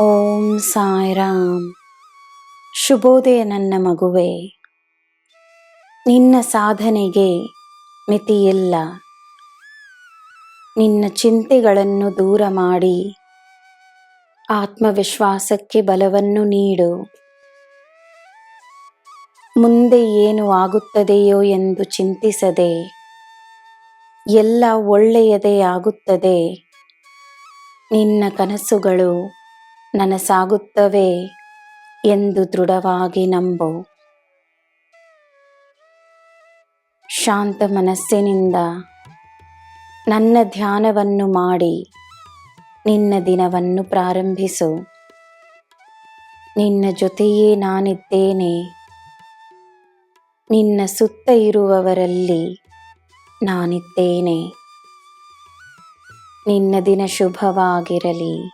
ಓಂ ಸಾಯಿರಾಮ್. ಶುಭೋದಯ ನನ್ನ ಮಗುವೆ. ನಿನ್ನ ಸಾಧನೆಗೆ ಮಿತಿಯಿಲ್ಲ. ನಿನ್ನ ಚಿಂತೆಗಳನ್ನು ದೂರ ಮಾಡಿ ಆತ್ಮವಿಶ್ವಾಸಕ್ಕೆ ಬಲವನ್ನು ನೀಡು. ಮುಂದೆ ಏನು ಆಗುತ್ತದೆಯೋ ಎಂದು ಚಿಂತಿಸದೆ, ಎಲ್ಲ ಒಳ್ಳೆಯದೇ ಆಗುತ್ತದೆ. ನಿನ್ನ ಕನಸುಗಳು ನನಸಾಗುತ್ತವೆ ಎಂದು ದೃಢವಾಗಿ ನಂಬು. ಶಾಂತ ಮನಸ್ಸಿನಿಂದ ನನ್ನ ಧ್ಯಾನವನ್ನು ಮಾಡಿ, ನಿನ್ನ ದಿನವನ್ನು ಪ್ರಾರಂಭಿಸು. ನಿನ್ನ ಜೊತೆಯೇ ನಾನಿದ್ದೇನೆ. ನಿನ್ನ ಸುತ್ತ ಇರುವವರಲ್ಲಿ ನಾನಿದ್ದೇನೆ. ನಿನ್ನ ದಿನ ಶುಭವಾಗಿರಲಿ.